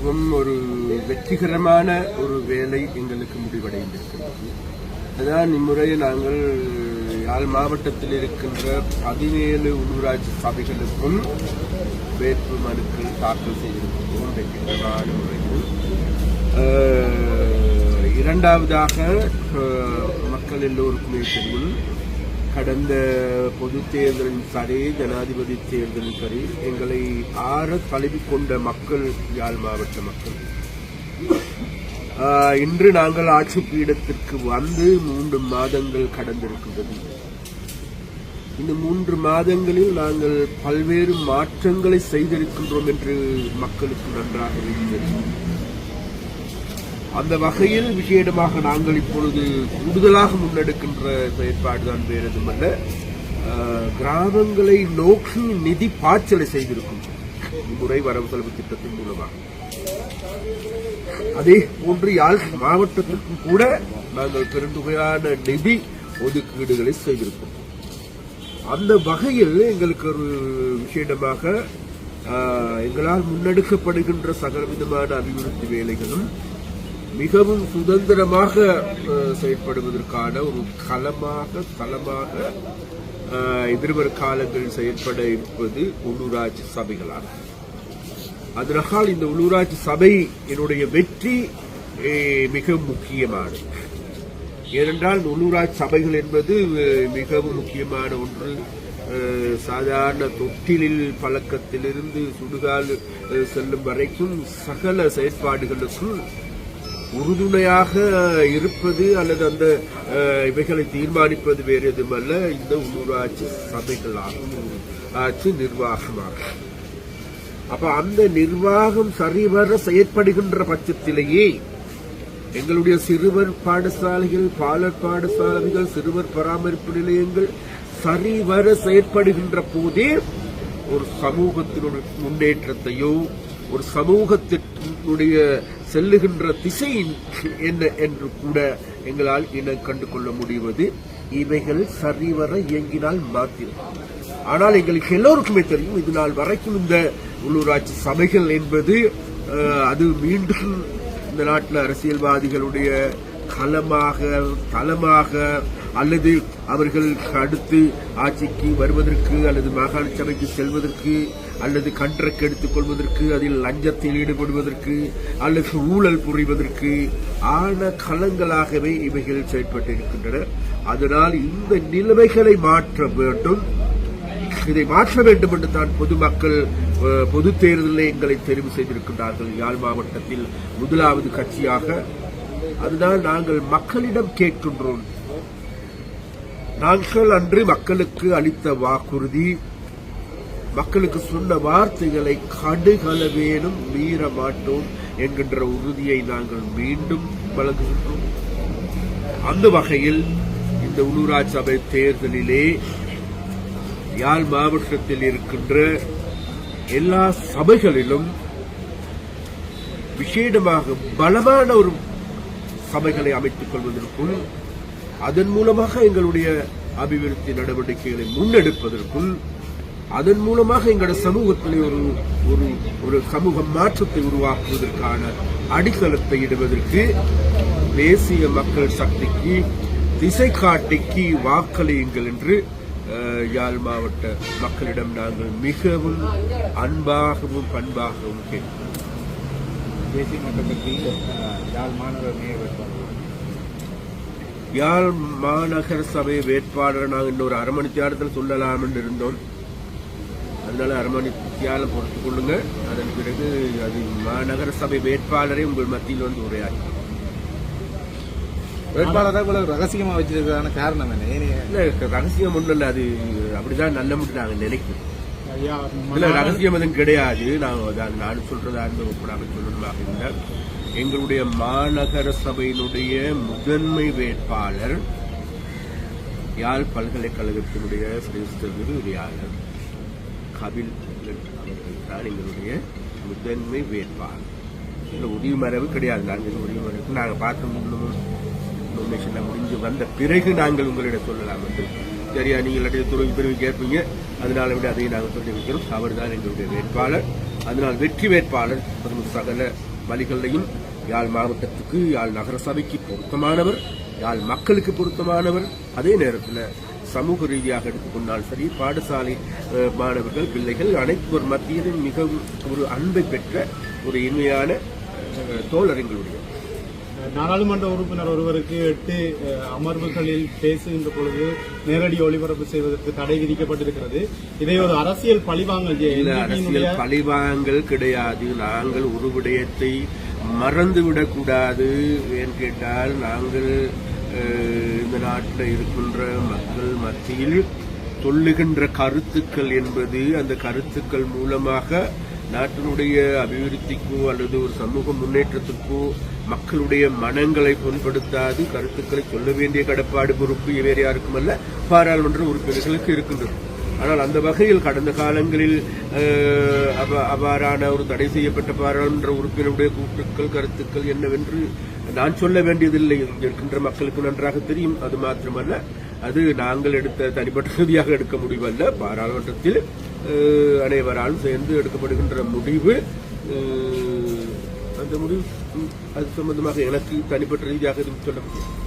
மிகவும் ஒரு வெற்றிகரமான ஒரு வேலை எங்களுக்கு முடிவடைந்திருக்கிறது. அதான் இம்முறை நாங்கள் யாழ் மாவட்டத்தில் இருக்கின்ற பதினேழு உள்ளூராட்சி சபைகளுக்கும் வேட்பு மனுக்கள் தாக்கல் செய்திருக்கிறோம் வெற்றிகரமான முறையில். இரண்டாவதாக மக்கள் எல்லோருக்குமே தெரியும் கடந்த பொது தேர்தலின் சரி ஜனாதிபதி தேர்தலின் சரி எங்களை ஆற தழுவி கொண்ட மக்கள் யாழ் மாவட்ட மக்கள். இன்று நாங்கள் ஆட்சி பீடத்திற்கு வந்து மூன்று மாதங்கள் கடந்திருக்கின்றது இந்த மூன்று மாதங்களில் நாங்கள் பல்வேறு மாற்றங்களை செய்திருக்கின்றோம் என்று மக்களுக்கு நன்றாக தெரியும் அந்த வகையில் விஷேடமாக நாங்கள் இப்பொழுது கூடுதலாக முன்னெடுக்கின்ற செயற்பாடுதான் வேறு எதுமல்ல கிராமங்களை நோக்கி நிதி பாய்ச்சலை செய்திருக்கும். இம்முறை வரவு செலவு திட்டத்தின் மூலமாக. அதே போன்று யாழ் மாவட்டத்திற்கும் கூட நாங்கள் பெருந்தொகையான நிதி ஒதுக்கீடுகளை செய்திருக்கோம். அந்த வகையில் எங்களுக்கு ஒரு விஷேடமாக எங்களால் முன்னெடுக்கப்படுகின்ற சகலவிதமான அபிவிருத்தி வேலைகளும் மிகவும் சுதந்திரமாக செயற்படுவதற்கான ஒரு களமாக தளமாக ஆஹ், எதிர்வரும் காலங்களில் செயற்பட இருப்பது உள்ளூராட்சி சபைகளாகும் அதனால் இந்த உள்ளூராட்சி சபை என்னுடைய வெற்றி மிக முக்கியமானது. ஏனென்றால் உள்ளூராட்சி சபைகள் என்பது மிகவும் முக்கியமான ஒன்று. சாதாரண தொட்டிலில் பழக்கத்திலிருந்து சுடுகால் செல்லும் வரைக்கும் சகல செயற்பாடுகளுக்கும் உறுதுணையாக இருப்பது அல்லது அந்த இவைகளை தீர்மானிப்பது வேறு எதுவுமல்ல. இந்த உள்ளூராட்சி சபைகளாகும் ஆட்சி நிர்வாகமாகும் அப்ப அந்த நிர்வாகம் சரிவர செயற்படுகின்ற பட்சத்திலேயே எங்களுடைய சிறுவர் பாடசாலைகள் பாலர் பாடசாலைகள் சிறுவர் பராமரிப்பு நிலையங்கள் சரிவர செயற்படுகின்ற போதே ஒரு சமூகத்தினுடைய முன்னேற்றத்தையோ ஒரு சமூகத்தினுடைய செல்லுகின்ற திசை என்ன என்று கூட எங்களால் இன கண்டு கொள்ள முடிவது இவைகள் சரிவர இயங்கினால் மாத்திரம். ஆனால் எங்களுக்கு எல்லோருக்குமே தெரியும் இது நாள் வரைக்கும் இந்த உள்ளூராட்சி சபைகள் என்பது அது மீண்டும் இந்த நாட்டில் அரசியல்வாதிகளுடைய களமாக தளமாக அல்லது அவர்கள் அடுத்து ஆட்சிக்கு வருவதற்கு அல்லது மாகாண சபைக்கு செல்வதற்கு அல்லது கண்ட்ரக் எடுத்துக் கொள்வதற்கு அதில் லஞ்சத்தில் ஈடுபடுவதற்கு அல்லது ஊழல் புரிவதற்கு ஆன களங்களாகவே இவைகள் செயற்பட்டிருக்கின்றன அதனால் இந்த நிலைமைகளை மாற்ற வேண்டும். இதை மாற்ற வேண்டும் என்று தான் பொதுமக்கள் பொது தேர்தலில் எங்களை தெரிவு செய்திருக்கின்றார்கள். யாழ் மாவட்டத்தில் முதலாவது கட்சியாக. அதனால் நாங்கள் மக்களிடம் கேட்கின்றோம். நாங்கள் அன்று மக்களுக்கு அளித்த வாக்குறுதி மக்களுக்கு சொன்ன வார்த்தைகளை கடுகளவேனும் மீற மாட்டோம் என்கின்ற உறுதியை நாங்கள் மீண்டும் வழங்குகின்றோம். அந்த வகையில் இந்த உள்ளூராட்சி சபை தேர்தலிலே யாழ் மாவட்டத்தில் இருக்கின்ற எல்லா சபைகளிலும் விசேடமாக பலமான ஒரு சபைகளை அமைத்துக் கொள்வதற்குள் அதன் மூலமாக எங்களுடைய அபிவிருத்தி நடவடிக்கைகளை முன்னெடுப்பதற்குள் அதன் மூலமாக எங்களுடைய சமூகத்திலே ஒரு ஒரு ஒரு சமூக மாற்றத்தை உருவாக்குவதற்கான அடித்தளத்தை இடுவதற்கு தேசிய மக்கள் சக்திக்கு திசை காட்டிக்கு வாக்களியுங்கள் என்று யாழ் மாவட்ட மக்களிடம் நாங்கள் மிகவும் அன்பாகவும் பண்பாகவும் கேட்கிறோம். தேசிய மக்கள் யாழ் மாநகர மேயர் வேட்பாளர். யாழ் மாநகர சபை வேட்பாளர் நாங்கள் இன்னொரு அரை மணி தியாலத்தில் சொல்லலாம் என்று இருந்தோம். அதனால அரை மணி தியாலம் பொறுத்துக் கொள்ளுங்க. அதன் பிறகு அது மாநகர சபை வேட்பாளரை உங்கள் மத்தியில் வந்து உரையாடி வேட்பாளரை இவ்வளவு ரகசியமா வச்சிருக்கிறதான காரணம் என்ன? இல்ல ரகசியம் ஒன்றும் இல்லை. அது அப்படிதான் நல்ல மட்டும் நாங்கள் நினைக்கிறோம். இல்ல ரகசியம் எதுவும் கிடையாது. நான் நான் சொல்றதா இருந்து ஒப்படாம சொல்லணுமாக இருந்தால் எங்களுடைய மாநகர சபையினுடைய முதன்மை வேட்பாளர் யாழ் பல்கலைக்கழகத்தினுடைய சிரேஷ்ட விரிவுரையாளர் கபில் அவர்கள் தான் எங்களுடைய முதன்மை வேட்பாளர். இதில் உதவி மரபு கிடையாது. நாங்கள் உதவி மரபு. நாங்கள் பார்த்து நோமினேஷன் முடிஞ்சு வந்த பிறகு நாங்கள் உங்களிடம் சொல்லலாம் என்று. சரியா? நீங்கள் துறை பிரிவு கேட்பீங்க. அதனால விட அதையும் நாங்கள் சொல்லி வைக்கிறோம். அவர் தான் எங்களுடைய வேட்பாளர். அதனால் வெற்றி வேட்பாளர் பிரதமர் சகல வழிகளையும் யாழ் மாவட்டத்துக்கு யாழ் நகர சபைக்கு பொருத்தமானவர் யாழ் மக்களுக்கு பொருத்தமானவர். அதே நேரத்தில் சமூக ரீதியாக எடுத்துக்கொண்டால் சரி பாடசாலை மாணவர்கள் பிள்ளைகள் அனைத்து மத்தியிலும் மிகவும் ஒரு அன்பை பெற்ற ஒரு இனிமையான எங்களுடைய நாடாளுமன்ற உறுப்பினர் ஒருவருக்கு எட்டு அமர்வுகளில் பேசுகின்ற பொழுது நேரடி ஒளிபரப்பு செய்வதற்கு தடை விதிக்கப்பட்டிருக்கிறது. இதை ஒரு அரசியல் பழிவாங்கல் அரசியல் பழிவாங்கல் கிடையாது. நாங்கள் ஒரு விடயத்தை மறந்து விடக்கூடாது ஏன்னு கேட்டால் நாங்கள் இந்த நாட்டில் இருக்கின்ற மக்கள் மத்தியில் சொல்லுகின்ற கருத்துக்கள் என்பது அந்த கருத்துக்கள் மூலமாக நாட்டினுடைய அபிவிருத்திக்கோ அல்லது ஒரு சமூக முன்னேற்றத்துக்கோ மக்களுடைய மனங்களை புண்படுத்தாது. கருத்துக்களை சொல்ல வேண்டிய கடப்பாடு பொறுப்பு வேறு யாருக்கும் அல்ல பாராளுமன்ற உறுப்பினர்களுக்கு இருக்கின்றது. ஆனால் அந்த வகையில் கடந்த காலங்களில் அவ- அவ்வாறான ஒரு தடை செய்யப்பட்ட பாராளுமன்ற உறுப்பினருடைய கூற்றுக்கள் கருத்துக்கள் என்னவென்று நான் சொல்ல வேண்டியதில்லை. இருக்கின்ற மக்களுக்கு நன்றாக தெரியும். அது மாத்திரமல்ல அது நாங்கள் எடுத்த தனிப்பட்ட ரீதியாக எடுக்க முடிவல்ல. பாராளுமன்றத்தில் அனைவராலும் சேர்ந்து எடுக்கப்படுகின்ற முடிவு அந்த முடிவு அது சம்பந்தமாக எனக்கு தனிப்பட்ட ரீதியாக எதுவும் சொல்ல முடியும்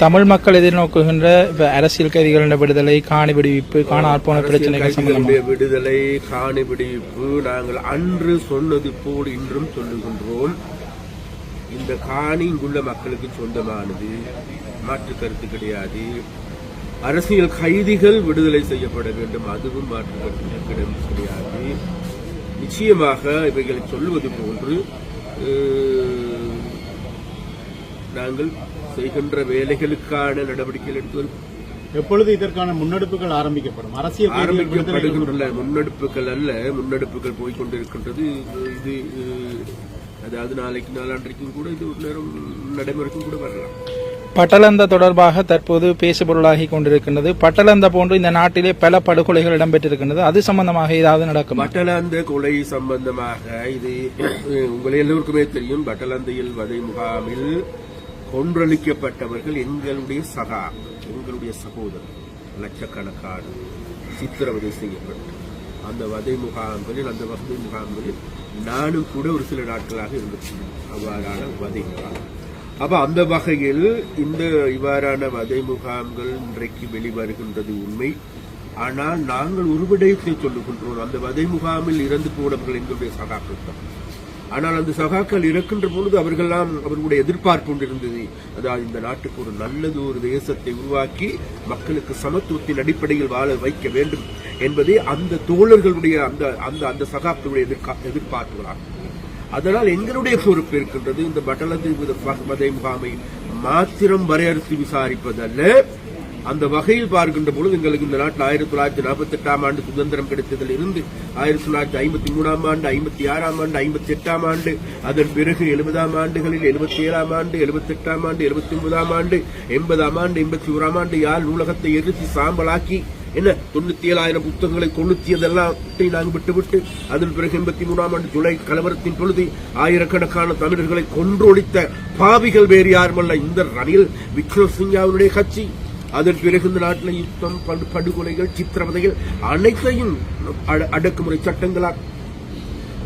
தமிழ் மக்கள் எதிர்நோக்குகின்ற இப்ப அரசியல் கைதிகளின் விடுதலை காணி விடுவிப்பு காணார் போன பிரச்சனைகள் சம்பந்தமாக விடுதலை காணி விடுவிப்பு நாங்கள் அன்று சொன்னது போல் இன்றும் சொல்லுகின்றோம். இந்த காணி இங்குள்ள மக்களுக்கு சொந்தமானது மாற்று கருத்து கிடையாது. அரசியல் கைதிகள் விடுதலை செய்யப்பட வேண்டும் அதுவும் மாற்று கருத்து கிடையாது. நிச்சயமாக இவைகளை சொல்லுவது போன்று நாங்கள் செய்கின்ற வேலைகளுக்கான நடவடிக்கைகள் எடுத்து எப்பொழுது இதற்கான முன்னெடுப்புகள் ஆரம்பிக்கப்படும்? அரசியல் கைதிகள் விடுதலை ஆரம்பிக்கப்படுகின்ற முன்னெடுப்புகள் அல்ல முன்னெடுப்புகள் போய்கொண்டிருக்கின்றது. இது அதாவது நாளைக்கு நாளான்றைக்கும் கூட இது ஒரு நேரம் நடைமுறைக்கும் கூட வரலாம். பட்டலந்த தொடர்பாக தற்போது பேசுபொருளாகி கொண்டிருக்கின்றது. பட்டலந்த போன்று இந்த நாட்டிலே பல படுகொலைகள் இடம்பெற்றிருக்கின்றது. அது சம்பந்தமாக ஏதாவது நடக்கும்? பட்டலாந்த கொலை சம்பந்தமாக இது உங்கள் எல்லோருக்குமே தெரியும். பட்டலாந்தையில் வதை முகாமில் கொன்றளிக்கப்பட்டவர்கள் எங்களுடைய சகா எங்களுடைய சகோதரர். லட்சக்கணக்கான சித்திரவதை செய்யப்பட்டு அந்த வதை முகாம்களில் அந்த வகை முகாம்களில் நானும் கூட ஒரு சில நாட்களாக இருந்துச்சு அவ்வாறான வதை முகாம். அப்ப அந்த வகையில் இந்த இவ்வாறான வதை முகாம்கள் இன்றைக்கு வெளிவருகின்றது உண்மை. ஆனால் நாங்கள் ஒரு விடயத்தை சொல்லுகின்றோம். அந்த வதை முகாமில் இறந்து போனவர்கள் எங்களுடைய சகாக்கள் தான். ஆனால் அந்த சகாக்கள் இறக்கின்ற பொழுது அவர்களெல்லாம் அவர்களுடைய எதிர்பார்ப்பு ஒன்று இருந்தது. அதாவது இந்த நாட்டுக்கு ஒரு நல்லது ஒரு தேசத்தை உருவாக்கி மக்களுக்கு சமத்துவத்தின் அடிப்படையில் வாழ வைக்க வேண்டும் என்பதே அந்த தோழர்களுடைய அந்த அந்த அந்த சகாக்களுடைய எதிர்கா- எதிர்பார்ப்புகளாகும் அதனால் எங்களுடைய பொறுப்பு இருக்கின்றது இந்த பட்டளத்து மதை முகாமை மாத்திரம் வரையறுத்து விசாரிப்பதல்ல. அந்த வகையில் பார்க்கின்ற பொழுது எங்களுக்கு இந்த நாட்டில் ஆயிரத்தி தொள்ளாயிரத்தி நாற்பத்தி எட்டாம் ஆண்டு சுதந்திரம் கிடைத்ததில் இருந்து ஆயிரத்தி தொள்ளாயிரத்தி ஐம்பத்தி மூணாம் ஆண்டு ஐம்பத்தி ஆறாம் ஆண்டு ஐம்பத்தி எட்டாம் ஆண்டு அதன் பிறகு எழுபதாம் ஆண்டுகளில் எழுபத்தி ஏழாம் ஆண்டு எழுபத்தி எட்டாம் ஆண்டு எழுபத்தி ஒன்பதாம் ஆண்டு எண்பதாம் ஆண்டு எண்பத்தி ஓராம் ஆண்டு யாழ் நூலகத்தை எரித்து சாம்பலாக்கி என்ன தொண்ணூத்தி ஏழாயிரம் புத்தகங்களை கொளுத்தியதெல்லாம் நாங்கள் விட்டுவிட்டு அதன் பிறகு எண்பத்தி மூணாம் ஆண்டு ஜூலை கலவரத்தின் பொழுது ஆயிரக்கணக்கான தமிழர்களை கொன்றொழித்த பாவிகள் வேறு யாருமல்ல. இந்த ரணில் விக்ரமசிங்காவுடைய கட்சி அதன் பிறகு இந்த நாட்டில் யுத்தம் படு- படுகொலைகள் சித்திரவதைகள் அனைத்தையும் அடக்குமுறை சட்டங்களாக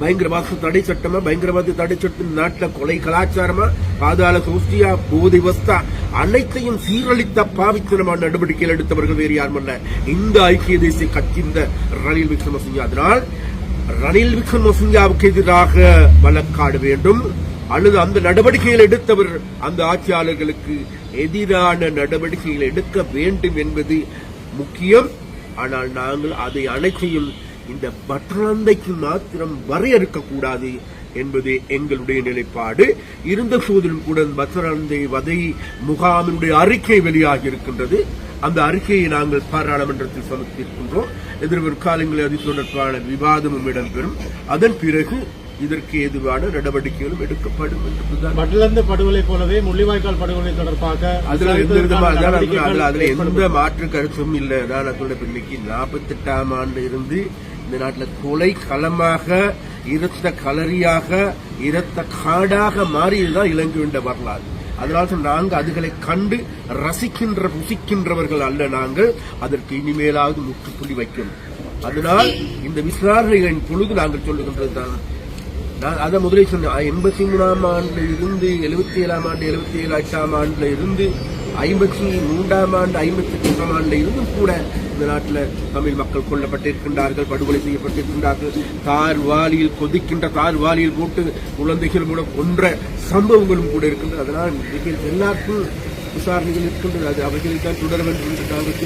பயங்கரவாத தடை சட்டமா? பயங்கரவாத தடை சட்டம் நாட்டில் கொலை கலாச்சாரமா? பாதாள சோஸ்தியா போதை வஸ்தா அனைத்தையும் சீரழித்த பாவித்தனமான நடவடிக்கைகள் எடுத்தவர்கள் வேறு யாருமல்ல இந்த ஐக்கிய தேசிய கட்சி இந்த ரணில் விக்ரமசிங்க. அதனால் ரணில் விக்ரமசிங்காவுக்கு எதிராக வழக்காட வேண்டும். அல்லது அந்த நடவடிக்கைகள் எடுத்தவர் அந்த ஆட்சியாளர்களுக்கு எதிரான நடவடிக்கைகள் எடுக்க வேண்டும் என்பது முக்கியம். ஆனால் நாங்கள் அதை அனைத்தையும் இந்த பட்டலந்தைக்கு மாத்திரம் வரையறுக்க கூடாது என்பது எங்களுடைய நிலைப்பாடு. இருந்த போதிலும் கூட பத்ரந்தை வதை முகாமினுடைய அறிக்கை வெளியாகி இருக்கின்றது. அந்த அறிக்கையை நாங்கள் பாராளுமன்றத்தில் சமர்ப்பிக்கின்றோம். எதிர்வரும் காலங்களில் அது தொடர்பான விவாதமும் இடம்பெறும். அதன் பிறகு இதற்கு ஏதுவான நடவடிக்கைகளும் எடுக்கப்படும் பட்டிலந்த படுகொலை போலவே முள்ளிவாய்க்கால் படுகொலை தொடர்பாக அதுல எந்த அதுல- எந்த மாற்று கருத்தும் இல்லை. நான் அதோட இன்னைக்கு நாற்பத்தி எட்டாம் ஆண்டு இருந்து இந்த நாட்டில் கொலை களமாக இரத்த களரியாக இரத்த காடாக மாறியதுதான் இலங்கையுண்ட வரலாறு. அதனால தான் நாங்க அதுகளை கண்டு ரசிக்கின்ற புசிக்கின்றவர்கள் அல்ல நாங்கள். அதற்கு இனிமேலாவது முற்றுப்புள்ளி வைக்கணும். அதனால் இந்த விசாரணைகளின் பொழுது நாங்கள் சொல்லுகின்றது தான் நான் அதை முதலே சொன்னேன். எண்பத்தி மூணாம் ஆண்டுல இருந்து எழுபத்தி ஏழாம் ஆண்டு எழுபத்தி ஏழு எட்டாம் ஆண்டுல இருந்து ஐம்பத்தி மூன்றாம் ஆண்டு ஐம்பத்தி மூன்றாம் ஆண்டுல இருந்தும் கூட இந்த நாட்டில் தமிழ் மக்கள் கொல்லப்பட்டிருக்கின்றார்கள் படுகொலை செய்யப்பட்டிருக்கின்றார்கள். தார் வாலியில் கொதிக்கின்ற தார் வாலியில் போட்டு குழந்தைகள் கூட கொன்ற சம்பவங்களும் கூட இருக்கின்றது அதனால் எல்லாருக்கும் விசாரணைகள் இருக்கின்றது அது அவைகளை தான் தொடர வேண்டும் என்று நாங்கள்